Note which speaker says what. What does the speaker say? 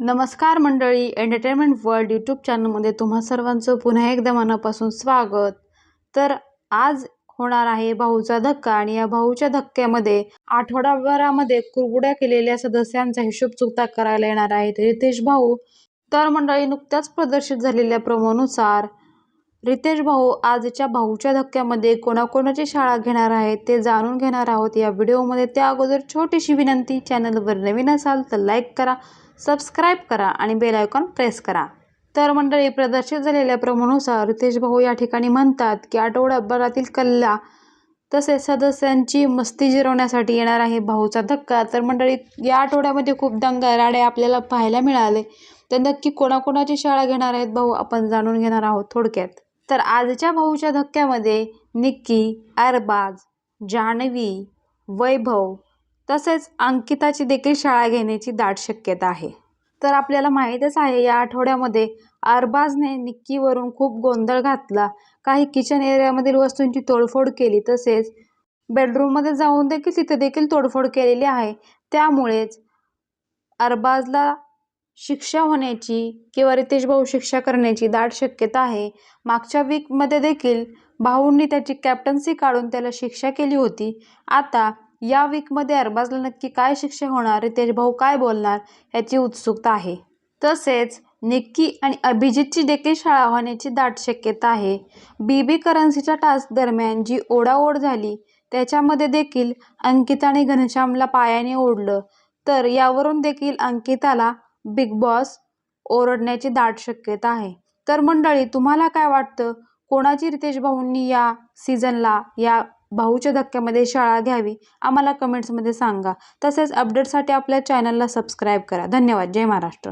Speaker 1: नमस्कार मंडळी entertainment world YouTube चॅनलमध्ये तुम्हा सर्वांचं पुन्हा एकदा मनापासून स्वागत. तर आज होणार आहे भाऊचा धक्का आणि या भाऊच्या धक्क्यामध्ये आठवडाभरामध्ये कुरबुड्या केलेल्या सदस्यांचा हिशोब चुकता करायला येणार आहेत रितेश भाऊ. तर मंडळी नुकत्याच प्रदर्शित झालेल्या प्रमोनुसार रितेश भाऊ आजच्या भाऊच्या धक्क्यामध्ये कोणाकोणाची शाळा घेणार आहेत ते जाणून घेणार आहोत. या व्हिडिओमध्ये त्या अगोदर छोटीशी विनंती चॅनलवर नवीन असाल तर लाईक करा. सबस्क्राईब करा आणि बेल आयकॉन प्रेस करा. तर मंडळी प्रदर्शित झालेल्या प्रमाणानुसार रितेश भाऊ या ठिकाणी म्हणतात की आठवड्याभरातील कल्ला तसेच सदस्यांची मस्ती जिरवण्यासाठी येणार आहे भाऊचा धक्का. तर मंडळी या आठवड्यामध्ये खूप दंगाराडे आपल्याला पाहायला मिळाले. तर नक्की कोणाकोणाची शाळा घेणार आहेत भाऊ आपण जाणून घेणार आहोत थोडक्यात. तर आजच्या भाऊच्या धक्क्यामध्ये निक्की अरबाज जान्हवी वैभव तसेच अंकिताची देखील शाळा घेण्याची दाट शक्यता आहे. तर आपल्याला माहीतच आहे या आठवड्यामध्ये अरबाजने निक्कीवरून खूप गोंधळ घातला. काही किचन एरियामधील वस्तूंची तोडफोड केली तसेच बेडरूममध्ये जाऊन देखील तिथे देखील तोडफोड केलेली आहे. त्यामुळेच अरबाजला शिक्षा होण्याची किंवा रितेश भाऊ शिक्षा करण्याची दाट शक्यता आहे. मागच्या वीकमध्ये देखील भाऊंनी त्याची कॅप्टन्सी काढून त्याला शिक्षा केली होती. आता या वीकमध्ये अरबाजला नक्की काय शिक्षा होणार? रितेश भाऊ काय बोलणार? याची उत्सुकता आहे. तसेच निक्की आणि अभिजितची देखील शाळा होण्याची दाट शक्यता आहे. बी. बी. करन्सीच्या टास्क दरम्यान जी ओढाओढ झाली त्याच्यामध्ये देखील अंकिताने घनश्यामला पायाने ओढलं. तर यावरून देखील अंकिताला बिग बॉस ओरडण्याची दाट शक्यता आहे. तर मंडळी तुम्हाला काय वाटतं? कोणाची रितेश भाऊंनी या सीझनला या भाऊच्या धक्क्यामध्ये शाळा घ्यावी आम्हाला कमेंट्समध्ये सांगा. तसेच अपडेटसाठी आपल्या चॅनलला सबस्क्राईब करा. धन्यवाद. जय महाराष्ट्र.